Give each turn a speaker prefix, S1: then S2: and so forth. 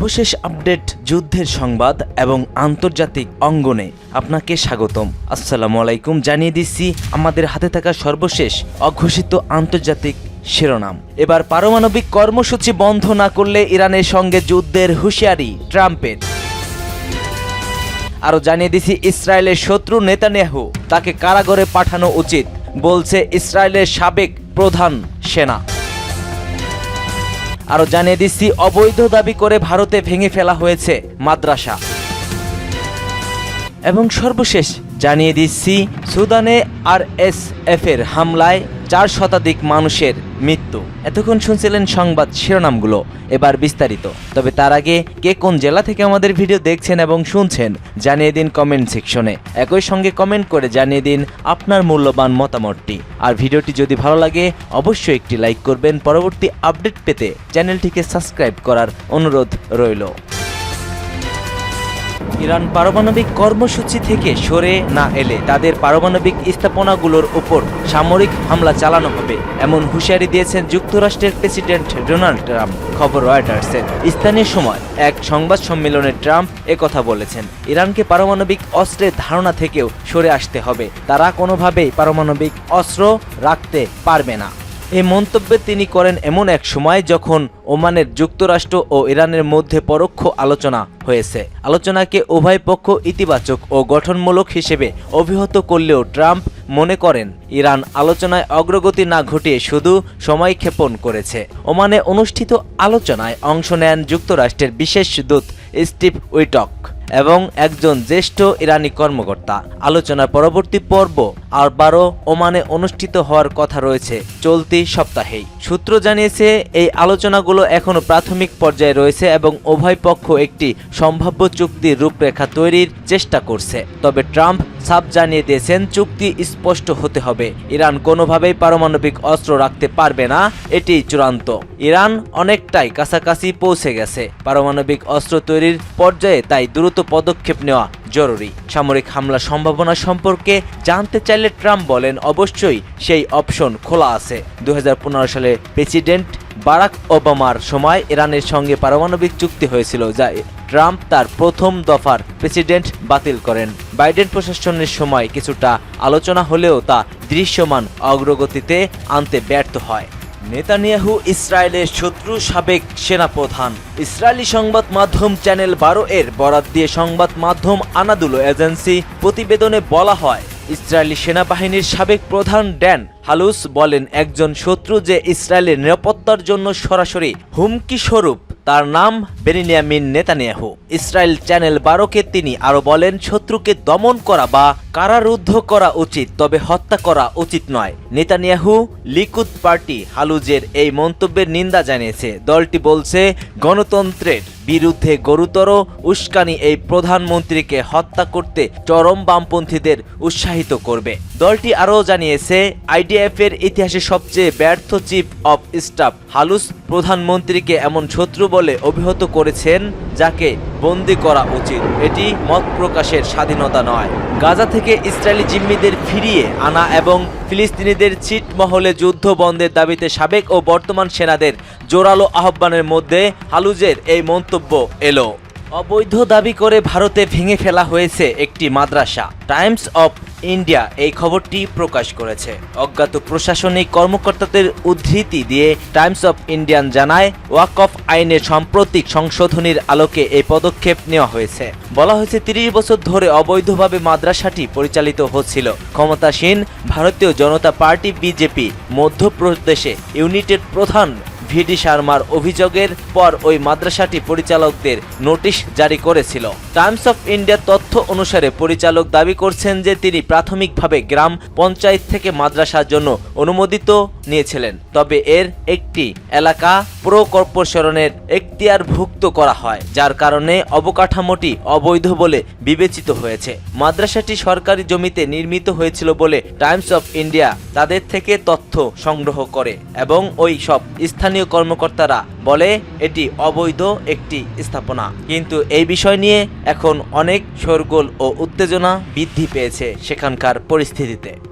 S1: সর্বশেষ আপডেট যুদ্ধের সংবাদ এবং আন্তর্জাতিক অঙ্গনে আপনাকে স্বাগতম। আসসালামু আলাইকুম, জানিয়ে দিচ্ছি আমাদের হাতে থাকা সর্বশেষ অঘোষিত আন্তর্জাতিক শিরোনাম। এবার পারমাণবিক কর্মসূচি বন্ধ না করলে ইরানের সঙ্গে যুদ্ধের হুঁশিয়ারি ট্রাম্পের। আরও জানিয়ে দিছি ইসরায়েলের শত্রু নেতানিয়াহু তাকে কারাগারে পাঠানো উচিত, বলছে ইসরায়েলের সাবেক প্রধান সেনা। আরও জানিয়ে দিচ্ছি, অবৈধ দাবি করে ভারতে ভেঙে ফেলা হয়েছে মাদ্রাসা। এবং সর্বশেষ জানিয়ে দিচ্ছি, সুদানে আর এস এফ এর হামলায় চার শতাধিক মানুষের মৃত্যু। এতক্ষণ শুনছিলেন সংবাদ শিরোনামগুলো, এবার বিস্তারিত। তবে তার আগে কে কোন জেলা থেকে আমাদের ভিডিও দেখছেন এবং শুনছেন, জানিয়ে দিন কমেন্ট সেকশনে একই সঙ্গে কমেন্ট করে জানিয়ে দিন আপনার মূল্যবান মতামতটি। আর ভিডিওটি যদি ভালো লাগে, অবশ্যই একটি লাইক করবেন। পরবর্তী আপডেট পেতে চ্যানেলটিকে সাবস্ক্রাইব করার অনুরোধ রইল। ইরান পারমাণবিক কর্মসূচি থেকে সরে না এলে তাদের পারমাণবিক স্থাপনাগুলোর উপর সামরিক হামলা চালানো হবে, এমন হুঁশিয়ারি দিয়েছেন যুক্তরাষ্ট্রের প্রেসিডেন্ট ডোনাল্ড ট্রাম্প। খবর রয়টার্সের স্থানীয় সময় এক সংবাদ সম্মেলনে ট্রাম্প একথা বলেছেন, ইরানকে পারমাণবিক অস্ত্রের ধারণা থেকেও সরে আসতে হবে। তারা কোনোভাবেই পারমাণবিক অস্ত্র রাখতে পারবে না। এই মন্তব্যে তিনি করেন এমন এক সময় যখন ওমানের যুক্তরাষ্ট্র ও ইরানের মধ্যে পরোক্ষ আলোচনা হয়েছে। আলোচনাকে উভয় পক্ষ ইতিবাচক ও গঠনমূলক হিসেবে অভিহত করলেও ট্রাম্প মনে করেন, ইরান আলোচনায় অগ্রগতি না ঘটিয়ে শুধু সময় ক্ষেপণ করেছে। ওমানে অনুষ্ঠিত আলোচনায় অংশ নেন যুক্তরাষ্ট্রের বিশেষ দূত স্টিভ উইটক। এবং একজন জ্যেষ্ঠ ইরানি কর্মকর্তা। আলোচনার পরবর্তী পর্ব আবারও ওমানে অনুষ্ঠিত হওয়ার কথা রয়েছে চলতি সপ্তাহেই। সূত্র জানিয়েছে, এই আলোচনাগুলো এখনও প্রাথমিক পর্যায়ে রয়েছে এবং উভয় পক্ষ একটি সম্ভাব্য চুক্তির রূপরেখা তৈরির চেষ্টা করছে। তবে ট্রাম্প সাপ জানিয়ে দিয়েছেন, চুক্তি স্পষ্ট হতে হবে। ইরান কোনোভাবেই পারমাণবিক অস্ত্র রাখতে পারবে না, এটি চূড়ান্ত। ইরান অনেকটাই কাছাকাছি পৌঁছে গেছে। পারমাণবিক অস্ত্র তৈরির পর্যায়ে তাই দ্রুত পদক্ষেপ নেওয়া জরুরি। সামরিক হামলা সম্ভাবনা সম্পর্কে জানতে চাইলে ট্রাম্প বলেন, অবশ্যই সেই অপশন খোলা আছে। দু হাজার পনেরো সালে প্রেসিডেন্ট বারাক ওবামার সময় ইরানের সঙ্গে পারমাণবিক চুক্তি হয়েছিল, যা ট্রাম্প তার প্রথম দফার প্রেসিডেন্ট বাতিল করেন। বাইডেন প্রশাসনের সময় কিছুটা আলোচনা হলেও তা দৃশ্যমান অগ্রগতিতে আনতে ব্যর্থ হয়। নেতানিয়াহু ইসরায়েলের শত্রু সাবেক সেনাপ্রধান। ইসরায়েলি সংবাদ মাধ্যম চ্যানেল বারো এর বরাত দিয়ে সংবাদ মাধ্যম আনাদুলো এজেন্সি প্রতিবেদনে বলা হয়, ইসরায়েলি সেনাবাহিনীর সাবেক প্রধান ড্যান হালুস বলেন, একজন শত্রু যে ইসরায়েলের নিরাপত্তার জন্য সরাসরি হুমকি স্বরূপ তার নাম বেনিয়ামিন নেতানিয়াহু। ইসরায়েল চ্যানেল বারোকে তিনি আরও বলেন, শত্রুকে দমন করা বা কারারুদ্ধ করা উচিত, তবে হত্যা করা উচিত নয়। নেতানিয়াহু লিকুদ পার্টি হালুজের এই মন্তব্যের নিন্দা জানিয়েছে। দলটি বলছে, গণতন্ত্রের বিরুদ্ধে গুরুতর উস্কানি এই প্রধানমন্ত্রীকে হত্যা করতে চরম বামপন্থীদের উৎসাহিত করবে। দলটি আরও জানিয়েছে, আইডিএফ এর ইতিহাসে সবচেয়ে ব্যর্থ চিফ অফ স্টাফ হালুস প্রধানমন্ত্রীকে এমন শত্রু বলে অভিহত করেছেন, যাকে বন্দি করা উচিত। এটি মত প্রকাশের স্বাধীনতা নয়। গাজা থেকে ইসরায়েলি জিম্মিদের ফিরিয়ে আনা এবং ফিলিস্তিনিদের ছিটমহলে যুদ্ধ বন্ধের দাবিতে সাবেক ও বর্তমান সেনাদের জোরালো আহ্বানের মধ্যে হালুজের এই মন্তব্য এলো। অবৈধ দাবি করে ভারতে ভেঙে ফেলা হয়েছে একটি মাদ্রাসা। টাইমস অফ ইন্ডিয়া এই খবরটি প্রকাশ করেছে। অজ্ঞাত প্রশাসনিক কর্মকর্তাদের উদ্ধৃতি দিয়ে টাইমস অফ ইন্ডিয়ান জানায় ওয়াকফ আইনের সাম্প্রতিক সংশোধনীর আলোকে এই পদক্ষেপ নেওয়া হয়েছে। বলা হয়েছে, তিরিশ বছর ধরে অবৈধভাবে মাদ্রাসাটি পরিচালিত হচ্ছিল। ক্ষমতাসীন ভারতীয় জনতা পার্টি বিজেপি, মধ্যপ্রদেশে ইউনিটের প্রধান ভিডি শর্মার অভিযোগের পর ওই মাদ্রাসাটি পরিচালকদের নোটিশ জারি করেছিল। টাইমস অফ ইন্ডিয়ার তথ্য অনুসারে পরিচালক দাবি করছেন যে তিনি প্রাথমিকভাবে গ্রাম পঞ্চায়েত থেকে মাদ্রাসার জন্য অনুমোদিত নিয়েছিলেন। তবে এর একটি এলাকা প্রো কর্পোরেশনের এখতিয়ারভুক্ত করা হয়, যার কারণে অবকাঠামোটি অবৈধ বলে বিবেচিত হয়েছে। মাদ্রাসাটি সরকারি জমিতে নির্মিত হয়েছিল বলে টাইমস অফ ইন্ডিয়া তাদের থেকে তথ্য সংগ্রহ করে এবং ওই সব স্থানীয় কর্মকর্তারা বলে এটি অবৈধ একটি স্থাপনা। কিন্তু এই বিষয় নিয়ে এখন অনেক শোরগোল ও উত্তেজনা বৃদ্ধি পেয়েছে সেখানকার পরিস্থিতিতে।